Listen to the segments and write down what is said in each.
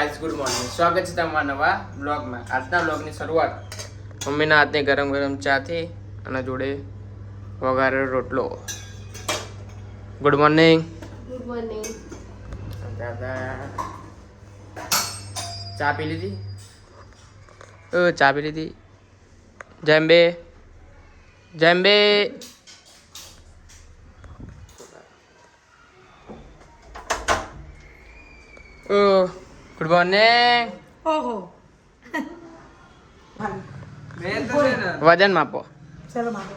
Guys good morning સ્વાગત છે તમારા નવા બ્લોગમાં આજના બ્લોગની શરૂઆત મમ્મીના હાથની ગરમ ગરમ ચાથી અને જોડે વઘારેલો રોટલો. ગુડ મોર્નિંગ ગુડ મોર્નિંગ દાદા ચા પી લીધી? ઓ ચા પી લીધી. જેમ્બે જેમ્બે ઓ ગુડ મોર્નિંગ ઓહો. વજન માપો. ચલો માપો.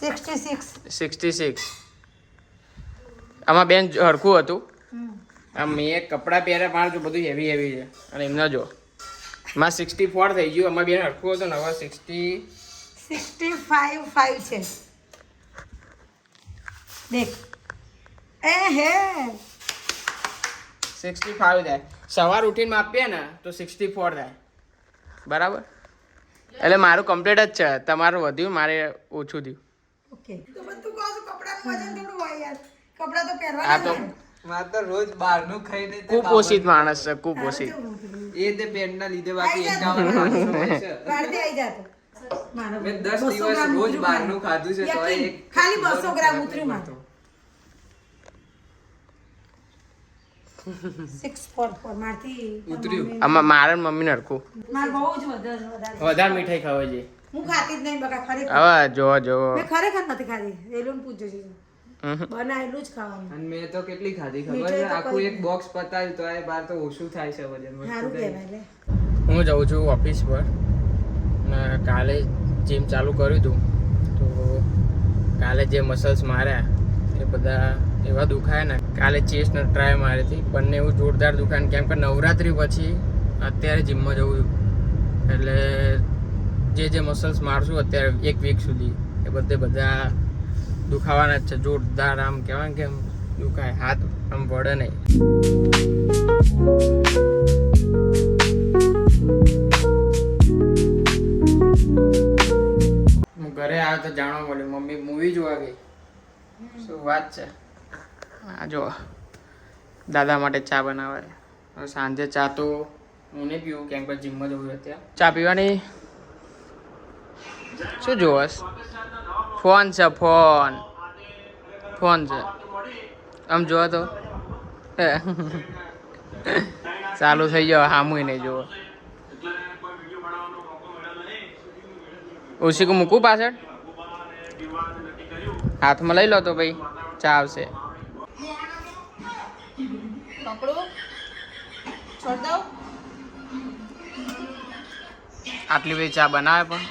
સિક્સટી સિક્સ સિક્સટી સિક્સ આમાં બેન હરખું હતું. આમ મેં કપડાં પહેર્યા મારું જો બધું હેવી હેવી છે. અને એમના જો. માં સિક્સટી ફોર થઈ ગયું. આમાં બેન હરખું હતું ને હવે સિક્સટી સિક્સટી ફાઈવ ફાઈવ છે. દેખ. એ હે. સિક્સટી ફાઈવ થાય. સવાર ઉઠીને માપીએ ને તો સિક્સટી ફોર થાય. બરાબર? એટલે મારું કમ્પ્લીટ જ છે. તમારું વધ્યું મારે ઓછું થયું. ઓકે. આ તો જ મારે તો રોજ બહારનું ખાઈને તે કુપોષિત માણસ છે કુપોષિત એ તે પેટના લીધે બાકી એકાવન મેં દસ દિવસ રોજ બહારનું ખાલી. ખાધું છે તો ખાલી 200 ગ્રામ ઉતર્યું મારું. પડતો. સિક્સ ફોર ફોર મારથી ઉતર્યું. આમાં મારા ને મમ્મીને હરખું. માર બહુ જ વધારે મીઠાઈ ખાવા જોઈએ હું ખાતી જ નહીં બકા ખરેખર. હવે મેં ખરેખર નથી ખાધી. એલું પૂછજો છે. બનાવેલું જ ખાવાનું. અને મેં તો કેટલી ખાધી ખબર? છે આખું એક બોક્સ પતાવ્યું તો એ બાર તો ઓછું થાય છે વજન હું જાઉં છું ઓફિસ પર. ને કાલે જીમ ચાલુ કર્યું હતું. તો કાલે જે મસલ્સ માર્યા એ બધા એવા દુખાય ને. કાલે ચેસ્ટ ને ટ્રાય મારી હતી. બંને એવું જોરદાર દુખાય કેમ કે નવરાત્રી પછી અત્યારે જીમમાં જવું એટલે જે જે મસલ્સ મારશું અત્યારે એક વીક સુધી. એ બધે બધા દુખાવાના જ છે. જોરદાર આમ કહેવાય કે આમ દુખાય. હાથ આમ વળે નહીં. હું ઘરે આવ્યો તો જાણવા મળ્યું. મમ્મી મૂવી જોવા ગઈ. શું વાત છે? આ જો. દાદા માટે ચા બનાવે. હવે સાંજે ચા તો હું નહીં પીવું કેમ કે જીમમાં જવું અત્યારે. ચા પીવાની? શું જોવસ ફોન છે, ફોન. ફોન છે. આમ જોવો તો. ચાલુ થઈ ગયો હામુય નહીં જોવો ઓશી મૂકું પાછળ? હાથમાં લઈ લો તો ભાઈ, ચા આવશે. આટલી બધી ચા બનાવે પણ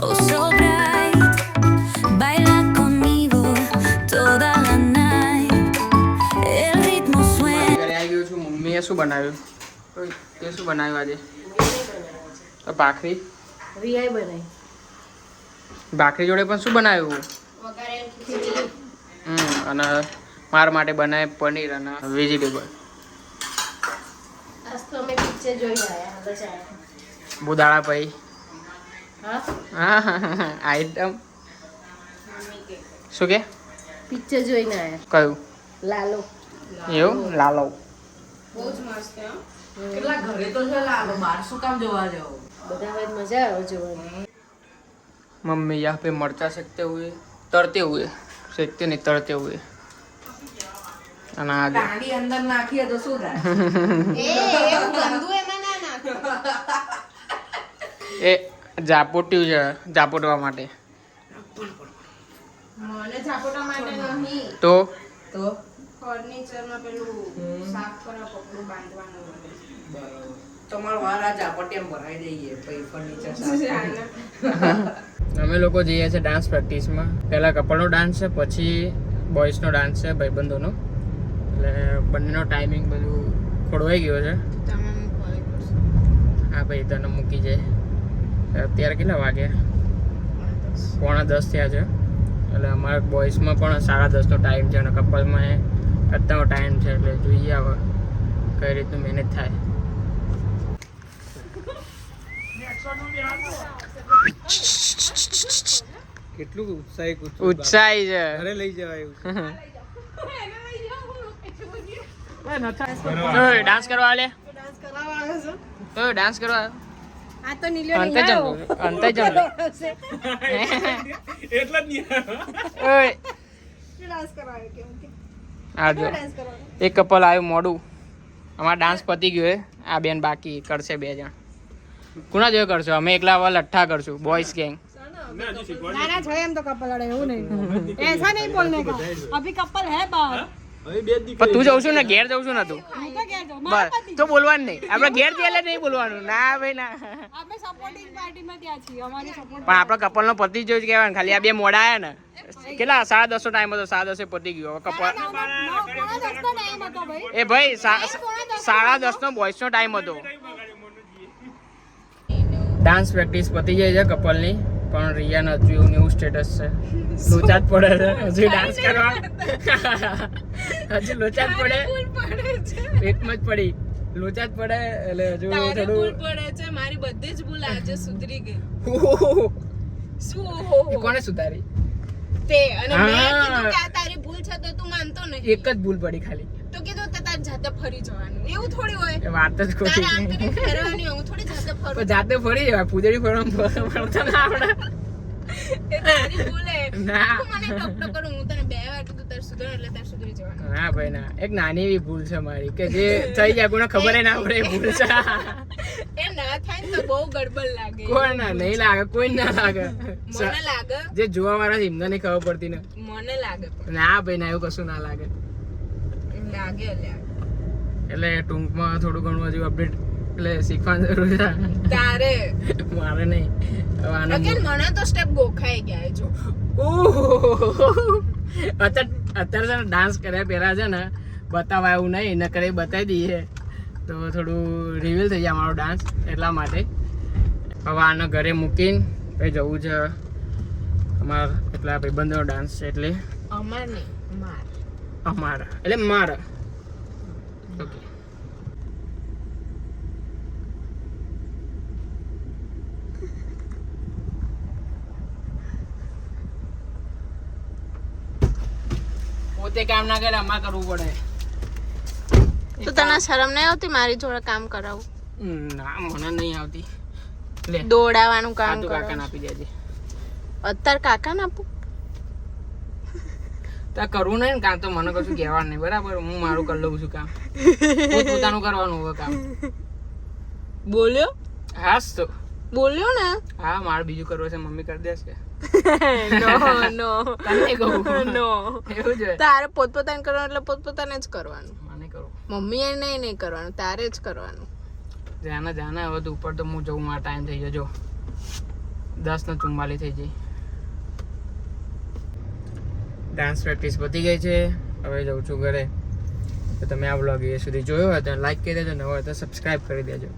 oh મમ્મીએ શું બનાવ્યું તે શું બનાવ્યું આજે? તો ભાખરી. રિયાઈ બનાવી ભાખરી જોડે પણ શું બનાવ્યું? હમ અને મારા માટે બનાવે પનીર અને વેજીટેબલ બુદાળા ભાઈ. હા? આઈટમ શું કે? પિક્ચર જોઈને આવ્યા. કયું? લાલો. એવું? લાલો. બધા હવે મજા આવે જોવાની मम्मी यहाँ पे मरचा सेकते हुए तड़ते हुए सेकते नहीं तड़ते हुए अनाज દાંડી અંદર નાખીએ તો શું થાય એ ઝાપોટ્યું છે ઝાપોટવા માટે મને ઝાપોટા માટે નહીં તો તો ફર્નિચરમાં પેલું સાફ કરવા કપડું બાંધવાનું હોય. તમારો વાર આ ઝાપટિયામ ભરાઈ દઈએ પછી ફર્નિચર અમે લોકો જઈએ છીએ ડાન્સ પ્રેક્ટિસમાં પહેલાં કપલનો ડાન્સ છે પછી બોયઝનો ડાન્સ છે ભાઈબંધોનો. એટલે બંનેનો ટાઈમિંગ બધું ખોડવાઈ ગયો છે. હા ભાઈ તને મૂકી જાય. અત્યારે કેટલા વાગે? પોણા દસ થયા છે. એટલે અમારા બોયઝમાં પણ સાડા દસનો ટાઈમ છે અને કપલમાં અત્યારનો ટાઈમ છે એટલે જોઈએ હવે કઈ રીતનું મેનેજ થાય. કેટલું ઉત્સાહી ઉત્સાહી છે. ઘરે લઈ જવાય ડાન્સ કરવા આલે ડાન્સ કરાવવા આવ્યો છો ઓય, ડાન્સ કરવા આ તો નીલ્યો અંતે નહીં અંતે જમ એટલા જ ઓય ડાન્સ કરાવ્યો કે આ જો. એક કપલ આવ્યું મોડું. અમારા ડાન્સ પતી ગયો હે. આ બેન બાકી કરશે બે જણ. કોના જેવો કરશો અમે એકલા વાળ અઠ્ઠા કરશું બોયઝ ગેંગ નાના છો તું જઉં છું ને ઘેર જઉં છું ને તું બસ તો બોલવાનું નહીં આપણે ઘેરથી નહીં બોલવાનું ના ભાઈ ના પણ આપણા કપલ નો પતિ જોઈ કહેવાય ખાલી આ બે મોડા આયા ને કેટલા સાડા દસો ટાઈમ હતો સાડા દસે પતી ગયો કપલ એ ભાઈ સાડા દસ નો બોયસ નો ટાઈમ હતો ડાન્સ પ્રેક્ટિસ પતી જાય છે કપલની પણ રિયાને હજુ એવું ન્યૂ સ્ટેટસ છે. લોચા જ પડે છે હજુ ડાન્સ કરવા. હજુ લોચા જ પડે. પેટમાં જ પડી. લોચા જ પડે એટલે હજુ થોડું પડે છે મારી બધી જ ભૂલ આજે સુધરી ગઈ. શું? કોને સુધારી? તે અને મેં. કીધું કે આ તારી ભૂલ છે તો તું માનતો નહીં. એક જ ભૂલ પડી ખાલી. તો કીધું તે જાતે ફરી જવાનું. એવું થોડી હોય. વાત જ ખોટી આમ ફેરવાની હું થોડી જાતે ફરું. જાતે ફરી જવાય. પૂજડી ફરવાનું ફરતા ના આવડે. એક નાની એવી ભૂલ છે મારી કે જે થઈ જાય કોઈને ખબર ના પડે ભૂલ છે. એ ના થાય તો બહુ ગડબડ લાગે. કોઈ ના? નહીં લાગે કોઈ ના લાગે. મને લાગે. જે જોવા વાળા છે એમને નહીં ખબર પડતી ને. મને લાગે ના ભાઈ ના એવું કશું ના લાગે. લાગે લાગે એટલે ટૂંકમાં થોડું ઘણું હજુ અપડેટ એટલે શીખવાની જરૂર છે. તારે. મારે નહીં. અગેન મને તો સ્ટેપ ગોખાઈ ગયા જો. ઓહ! અત્યારે અત્યારે છે ને ડાન્સ કર્યા પહેલા છે ને બતાવવા એવું નહીં ન કરે બતાવી દઈએ. તો થોડું રિવીલ થઈ જાય અમારો ડાન્સ એટલા માટે. હવે આને ઘરે મૂકીને પછી જવું છે અમારા એટલા ભાઈબંધોનો ડાન્સ છે એટલે. અમાર નહીં અમારા. એટલે મારા. ઓકે પોતે કામ ના કરે અમારે કરવું પડે. તો તને શરમ નહીં આવતી મારી જોડે કામ કરાવું? ના મને નહીં આવતી. દોડાવાનું કામ કાકા ને આપી દેજે. અત્યારે કાકાને આપું? તાર કરવું નહીં ને કામ તો મને કશું કહેવાનું નહીં. બરાબર? હું મારું કરી લઉં છું કામ. પોતાનું કરવાનું હવે કામ. બોલ્યો? હા તો. બોલ્યો ને? હા મારે બીજું કરવું છે મમ્મી કરી દેશે. તારે પોતપોતાને કરવાનું એટલે પોતપોતાને જ કરવાનું. મને કરું મમ્મી એ નહીં નહીં કરવાનું તારે જ કરવાનું. જાના જાના હવે તો ઉપર તો હું જવું મારા ટાઈમ થઈ ગયો. જો. દસ ને ચુમ્માલી થઈ જઈ ડાન્સ પ્રેક્ટિસ પતી ગઈ છે. હવે જાઉં છું ઘરે. તો તમે આ બ્લોગ એ સુધી જોયો હોય તો લાઈક કરી દેજો, નવો હોય તો સબસ્ક્રાઈબ કરી દેજો.